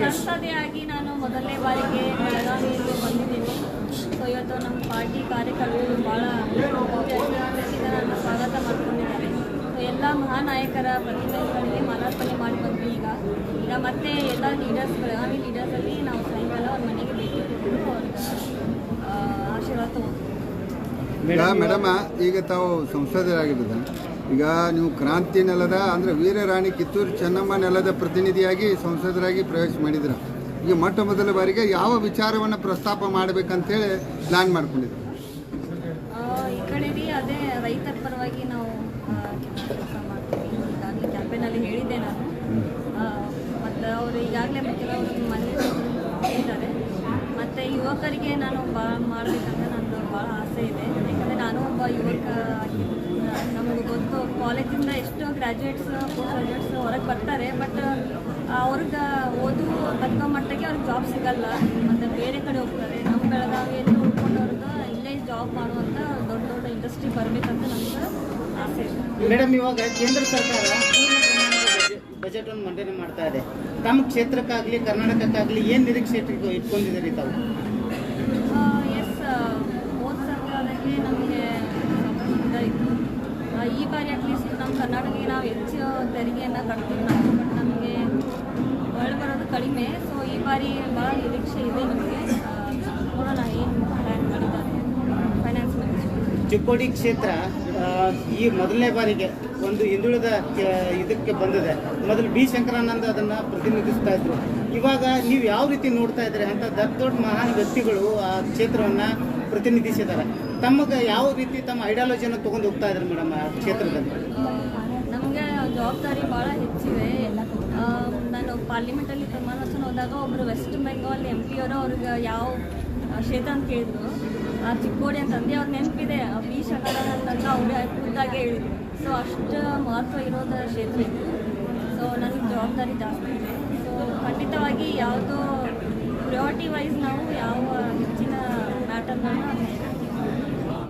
ಸಂಸದೆಯಾಗಿ ನಾನು ಮೊದಲನೇ ಬಾರಿಗೆ ಬೆಳಗಾವಿಯಲ್ಲಿ ಬಂದಿದ್ದೀನಿ. ಸೊ ನಮ್ಮ ಪಾರ್ಟಿ ಭಾಳ ನನ್ನ ಸ್ವಾಗತ ಮಾಡ್ಕೊಂಡಿದ್ದಾರೆ. ಸೊ ಎಲ್ಲ ಮಹಾನಾಯಕರ ಪ್ರತಿಮೆಗಳಿಗೆ ಮಾಲಾರ್ಪಣೆ ಮಾಡಿ ಈಗ. ಈಗ ಮತ್ತೆ ಎಲ್ಲ ಲೀಡರ್ಸ್ ಬೆಳಗಾವಿ ಲೀಡರ್ಸಲ್ಲಿ ನಾವು ಸಾಯಂಕಾಲ ಅವ್ರ ಮನೆಗೆ ಭೇಟಿ ಕೊಟ್ಟು ಆಶೀರ್ವಾದ ಮೇಡಮ, ಈಗ ತಾವು ಸಂಸದರಾಗಿರೋದ ಈಗ ನೀವು ಕ್ರಾಂತಿ ನೆಲದ, ಅಂದರೆ ವೀರರಾಣಿ ಕಿತ್ತೂರು ಚೆನ್ನಮ್ಮ ನೆಲದ ಪ್ರತಿನಿಧಿಯಾಗಿ ಸಂಸದರಾಗಿ ಪ್ರವೇಶ ಮಾಡಿದ್ರ. ಈಗ ಮೊಟ್ಟ ಮೊದಲ ಬಾರಿಗೆ ಯಾವ ವಿಚಾರವನ್ನು ಪ್ರಸ್ತಾಪ ಮಾಡಬೇಕಂತೇಳಿ ಪ್ಲಾನ್ ಮಾಡ್ಕೊಂಡಿದ್ರು? ಈ ಕಡೆ ಅದೇ ರೈತರ ಪರವಾಗಿ ನಾವು ಮತ್ತು ಮನೆ ಮತ್ತು ಯುವಕರಿಗೆ ನಾನು ಭಾಳ ಮಾಡಬೇಕಂತ ನನ್ನ ಭಾಳ ಆಸೆ ಇದೆ. ಯಾಕಂದರೆ ನಾನು ಒಬ್ಬ ಯುವಕ ನಮಗೆ ಗೊತ್ತು. ಕಾಲೇಜಿಂದ ಎಷ್ಟೋ ಗ್ರ್ಯಾಜುಯೇಟ್ಸ್ ಪೋಸ್ಟ್ ಗ್ರ್ಯಾಜುಯೇಟ್ಸ್ ಹೊರಗೆ ಬರ್ತಾರೆ ಬಟ್ ಅವ್ರಿಗೆ ಓದು ತಕ್ಕ ಮಟ್ಟಕ್ಕೆ ಅವ್ರಿಗೆ ಜಾಬ್ ಸಿಗಲ್ಲ. ಮತ್ತು ಬೇರೆ ಕಡೆ ಹೋಗ್ತಾರೆ. ನಮ್ಮ ಬೆಳಗಾವಿಯಲ್ಲಿ ಉಳ್ಕೊಂಡವ್ರಿಗೆ ಇಲ್ಲೇ ಜಾಬ್ ಮಾಡುವಂಥ ದೊಡ್ಡ ದೊಡ್ಡ ಇಂಡಸ್ಟ್ರಿ ಬರಬೇಕಂತ ನಮ್ಗೆ ಆಸೆ. ಮೇಡಮ್, ಇವಾಗ ಕೇಂದ್ರ ಸರ್ಕಾರ ಬಜೆಟ್ ಅನ್ನು ಮಂಡನೆ ಮಾಡ್ತಾ ಇದೆ. ತಮ್ಮ ಕ್ಷೇತ್ರಕ್ಕಾಗಲಿ, ಕರ್ನಾಟಕಕ್ಕಾಗಲಿ ಏನು ನಿರೀಕ್ಷೆ ಇಟ್ಕೊಂಡಿದ್ದೀರಿ ತಾವು? ಈ ಬಾರಿ ಅಟ್ಲೀಸ್ಟ್ ನಮ್ಮ ಕರ್ನಾಟಕಕ್ಕೆ ನಾವು ಹೆಚ್ಚು ತೆರಿಗೆಯನ್ನು ಕಟ್ತೀವಿ ನಾವು. ಬಟ್ ನಮಗೆ ಹೊರಗೆ ಬರೋದು ಕಡಿಮೆ. ಸೊ ಈ ಬಾರಿ ಭಾಳ ನಿರೀಕ್ಷೆ ಇದೆ ನಮಗೆ. ನೋಡೋಣ ಏನು ಪ್ಲ್ಯಾನ್ ಮಾಡಿದ್ದಾರೆ? ಫೈನಾನ್ಸ್ ಚಿಕ್ಕೋಡಿ ಕ್ಷೇತ್ರ ಈ ಮೊದಲನೇ ಬಾರಿಗೆ ಒಂದು ಹಿಂದುಳಿದ ಇದಕ್ಕೆ ಬಂದಿದೆ. ಮೊದಲು ಬಿ ಶಂಕರಾನಂದ ಅದನ್ನು ಪ್ರತಿನಿಧಿಸ್ತಾ ಇದ್ರು. ಇವಾಗ ನೀವು ಯಾವ ರೀತಿ ನೋಡ್ತಾ ಇದ್ದೀರಿ ಅಂತ ದೊಡ್ಡ ದೊಡ್ಡ ಮಹಾನ್ ವ್ಯಕ್ತಿಗಳು ಆ ಕ್ಷೇತ್ರವನ್ನ ಪ್ರತಿನಿಧಿಸಿದ್ದಾರೆ. ತಮಗೆ ಯಾವ ರೀತಿ ತಮ್ಮ ಐಡಿಯಾಲಜಿಯನ್ನು ತಗೊಂಡು ಹೋಗ್ತಾ ಇದ್ದಾರೆ ಮೇಡಮ್ ಆ ಕ್ಷೇತ್ರದಲ್ಲಿ? ನಮಗೆ ಜವಾಬ್ದಾರಿ ಭಾಳ ಹೆಚ್ಚಿದೆ. ನಾನು ಪಾರ್ಲಿಮೆಂಟಲ್ಲಿ ಪ್ರಮಾಣ ಹೋದಾಗ ಒಬ್ಬರು ವೆಸ್ಟ್ ಬೆಂಗಾಲ್ ಎಂ ಪಿ ಅವರು ಅವ್ರಿಗೆ ಯಾವ ಕ್ಷೇತ್ರ ಅಂತ ಕೇಳಿದ್ರು. ಆ ಚಿಕ್ಕೋಡಿ ಅಂತಂದು ಅವ್ರ ನೆನಪಿದೆ. ಬಿ ಶಂಕರಾನಂದ ಅವರೇ ಖುದ್ದಾಗೆ ಹೇಳಿದ್ರು. ಸೊ ಅಷ್ಟು ಮಹತ್ವ ಇರೋದ ಕ್ಷೇತ್ರ ಇದು. ಸೊ ನನಗೆ ಜವಾಬ್ದಾರಿ ಜಾಸ್ತಿ ಇದೆ. ಸೊ ಖಂಡಿತವಾಗಿ ಯಾವುದೋ ಪ್ರಿಯಾರಿಟಿ ವೈಸ್ ನಾವು ಯಾವ ಹೆಚ್ಚಿನ Tengah.